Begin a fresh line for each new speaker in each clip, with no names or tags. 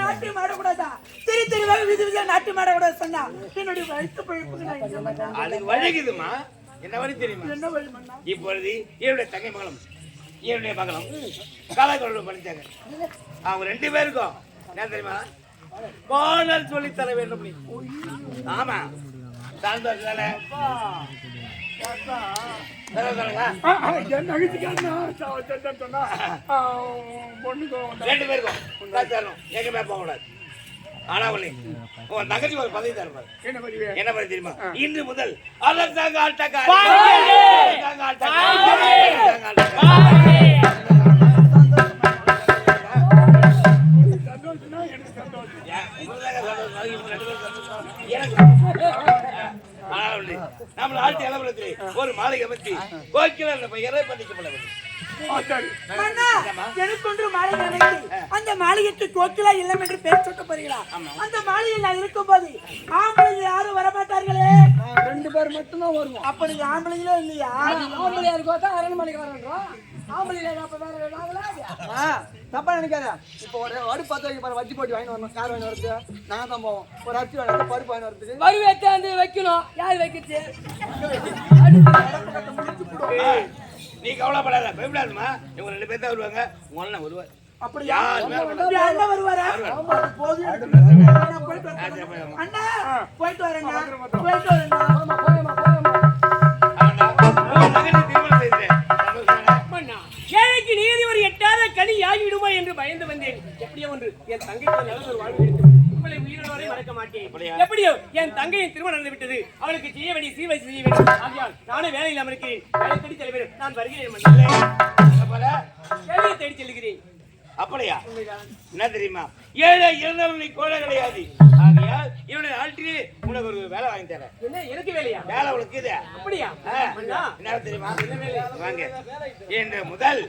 நாட்டியம் ஆடக்கூடாதா? தெரு தெருவாக விதி விதியா நாட்டியம் ஆடக்கூடாது சொன்னா, என்னுடைய வயிற்று பிழைப்புக்கு?
அதுக்கு வழங்குதுமா என்ன வழி தெரியுமா?
என்ன வழி?
இப்பொழுது என்னுடைய தங்கை மகளும் என்னுடைய மகளும் கலாக்கொண்டு படித்தாங்க அவங்க ரெண்டு பேருக்கும் என்ன தெரியுமா? கோணல் சொல்லி தர வேண்டும். ஆமா. தானே?
சொன்னா, வந்தா.
ரெண்டு பேருக்கும் தான் தரணும் எங்கேயுமே போக கூடாது ஆனா ஒண்ணு உன் தங்கச்சி ஒரு பதவி தருப்பாரு
என்ன பதிவு?
என்ன தெரியுமா இன்று முதல் அரசாங்க ஆட்டக்காரி அந்த
மாளிகைக்கு கோக்கிலா இல்லம் என்று பெயர் சூட்ட போறீங்களா அந்த மாளிகையில் நான் இருக்கும்போது ஆம்பளைங்க யாரும் வரமாட்டார்களே?
ரெண்டு பேர் மட்டும்தான் வருவோம்.
அப்படி ஆம்பளைங்களே இல்லையா?
ஆம்பளையா இருக்கோ தான் அரண்மனைக்கு வரன்றோம் ஆம்பளையா அப்ப வேற நாங்களா ஆ தப்பா நினைக்காத. இப்போ ஒரு அடுப்பு பத்த பாரு வச்சு போட்டு வாங்கி வரணும். யார் வாங்கி வரது நான் தான் போவோம். ஒரு அரிசி வாங்கி பருப்பு வாங்கி வரதுக்கு.
வருவேத்தாந்து வைக்கணும். யார்
ஏய், நீ கவலைப்படாத பயப்படாதம்மா. இவங்க ரெண்டு பேர் தான் வருவாங்க. உங்க அண்ணன் வருவார்
அப்படியா அண்ணன் வருவாரா. போதும் போயிட்டு வரேன். அண்ணா போயிட்டு போயிட்டு
ஏழைக்கு நீதி ஒரு எட்டாத கனி ஆகிவிடுமா என்று பயந்து வந்தேன் எப்படியோ ஒன்று என் தங்கைக்கு நல்ல ஒரு வாழ்வு உங்களை உயிரோடு வரை மறக்க மாட்டேன்
அப்படியா?
எப்படியோ என் தங்கையின் திருமணம் நடந்து விட்டது அவளுக்கு செய்ய வேண்டிய சீவை செய்ய வேண்டும் ஆகையால் நானே வேலை இல்லாமல் இருக்கிறேன் வேலை தேடி செல்ல வேண்டும் நான் வருகிறேன் தேடி செல்கிறேன்
அப்படியா? என்ன தெரியுமா? ஏழை இறந்தவன் நீ கோழை கிடையாது. ஆகையால் இவனுடைய ஆட்டிலே உனக்கு ஒரு வேலை வாங்கி தரேன்.
எனக்கு வேலையா?
வேலை உனக்கு இது.
அப்படியா?
என்ன தெரியுமா? வாங்க. இன்று முதல்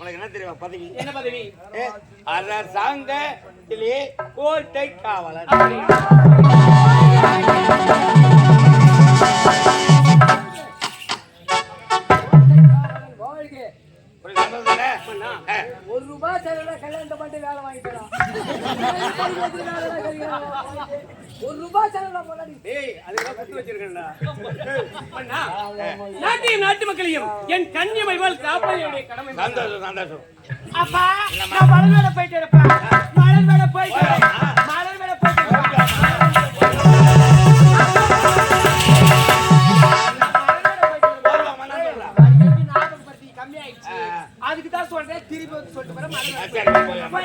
உனக்கு என்ன தெரியுமா பதவி?
என்ன பதவி?
அரசாங்கத்திலே கோட்டை காவலர்
ஒரு ரூபாய் செலவுல கல்யாணத்தை பண்ணி வேலை வாங்கிக்கலாம். ஒரு ரூபாய் செலவுல
நாட்டையும் நாட்டு மக்களையும் என் கண்ணிய மைவால் காப்பாளியுடைய கடமை.
சந்தோஷம் சந்தோஷம்.
அப்பா நான் மலர் மேல போயிட்டு இருப்பேன். மலர் மேல போயிட்டு
சொல்றேன் திருப்பி வந்து சொல்லிட்டு போறேன்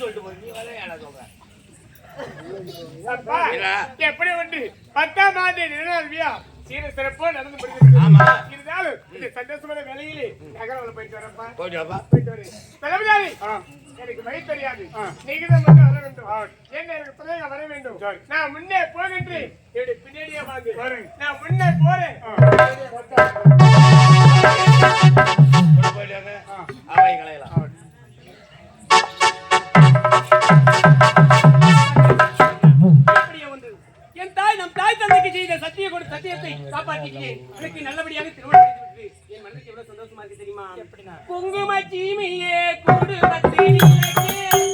சொல்லிட்டு போறேன்.
எப்படி வந்து பத்தாம் ஆண்டு நினைவியா சீர சிறப்பா நடந்து.
ஆமா.
இருந்தாலும் இந்த சந்தோஷமான வேலையிலே நகரம் போயிட்டு வரப்பா.
போயிட்டு
வரேன் தளபதி எனக்கு வழி தெரியாது. நீங்க தான் மட்டும் வர வேண்டும். என்ன எனக்கு பிள்ளைங்க வர வேண்டும். நான் முன்னே வாங்க நான் முன்னே போறேன்.
அவை கலையலாம்.
என் தாய் நம் தாய் தந்தைக்கு செய்த சத்திய கொடு சத்தியத்தை காப்பாற்றிக்கிறேன் எனக்கு நல்லபடியாக திருமணம். என் மனதுக்கு எவ்வளவு சந்தோஷமா இருக்கு தெரியுமா குங்கும சீமையே குடும்பத்தில் நினைக்கே,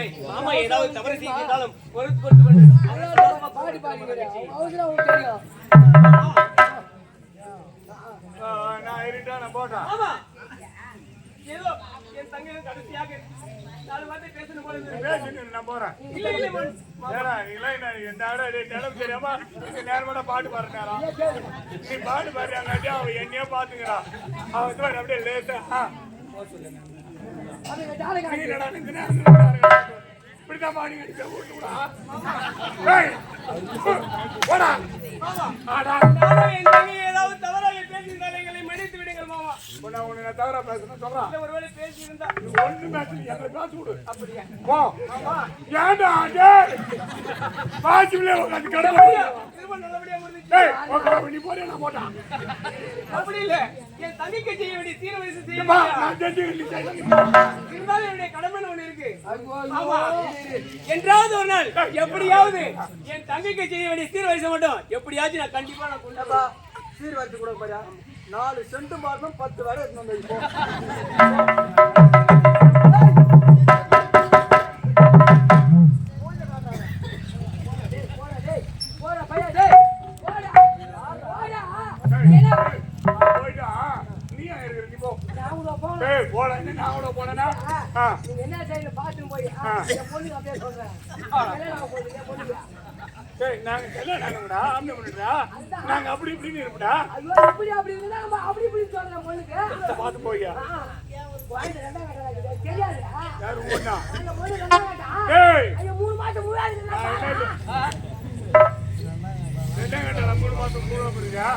கேளு மாமா ஏதாவது தவறு செய்திருந்தாலும் பொறுத்து கொண்டு கொண்டு
பாடி பாடி அவசரம் உங்களுக்கு தெரியும்
நான் இருட்டா நான் போட்டேன்
ஆமா ஏதோ என் தங்கையும் கடைசியாக நாலு வார்த்தை பேசணும் போல.
பேசிட்டு நான் போறேன்.
இல்ல இல்ல
இல்லை, தெரியாம பாட்டு பாடுற நேரம். நீ பாட்டு பாடுறாங்காட்டி அவன் என்னையே பாத்துக்கிறான். அவன் அப்படியே லேசா, ஆ, பாடி கட்டிட்ட போடா. ஆடா.
ஏதாவது தவறாக பேசியிருந்தால் எங்களை மன்னித்து விடுங்கள் மாமா
உன்னை உன்னை தவறா சொல்றான்
ஒருவேளை பேசியிருந்தா
நீ ஒண்ணு பேசல பேச விடு. அப்படியா போ பாசிபிளே உட்காந்து
திரும்ப நல்லபடியா
நீ நான் போட்டான்
அப்படி இல்ல. என் தங்கைக்கு செய்ய வேண்டிய சீர வயசு செய்ய இருந்தாலும் என்னுடைய கடமைன்னு ஒண்ணு இருக்கு. என்றாவது ஒரு நாள் எப்படியாவது என் தங்கைக்கு செய்ய வேண்டிய சீர வயசை மட்டும் எப்படியாச்சும் நான் கண்டிப்பா நான் கொண்டு
சீர் வரிசை கூட பாரு நாலு சென்ட் மாறணும் பத்து வேலை எடுத்துன்னு வந்து நீங்க போய் என் பொண்ணுக்கு அப்படியே சொல்றேன் கல்யாணம் போகுது என் பொண்ணுக்கு
நாங்க ஆம்பளை நாங்க அப்படி இப்படின்னு இருப்படா
ஐயோ அப்படி இருந்தா நம்ம அப்படி இப்படி பொண்ணுக்கு
பார்த்து போய்யா
ஆ,
ஒண்ணா
ஐயோ மூணு மாசம்
ரெண்டாம் மூணு மாசம் மூணு பண்ணிருக்கா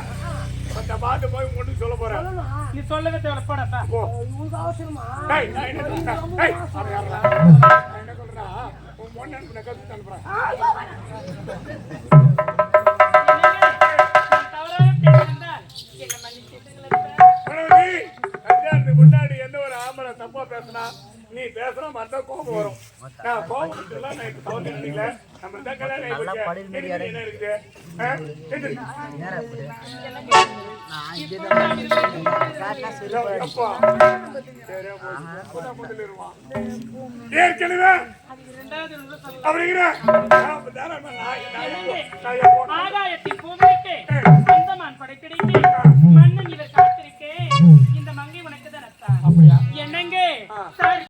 பார்த்து போய் முன்னு சொல்ல போறேன்.
நீ சொல்லவே தேவை போடப்பா
போ.
இவங்களுக்கு அவசரமா?
டேய் நான் என்ன சொல்றேன்? டேய் அவன் யாரா நான் என்ன சொல்றேன் உன் பொண்ணு அனுப்புன கத்து அனுப்புறேன் முன்னாடி எந்த ஒரு ஆம்பளை தப்பா பேசினா நீ பேசுற தான் கோபம் வரும். நான் கோபம் நான் இப்ப தவறு அப்பதான் முதல்ல இருவான். ஏற்கனவே அப்படிங்கிற
ஆகாயத்தில் பூமிக்கு சொந்தமான் படைப்பிடிக்கு மன்னன் இவர் காத்திருக்கே. இந்த மங்கை உனக்கு தான் என்னங்க?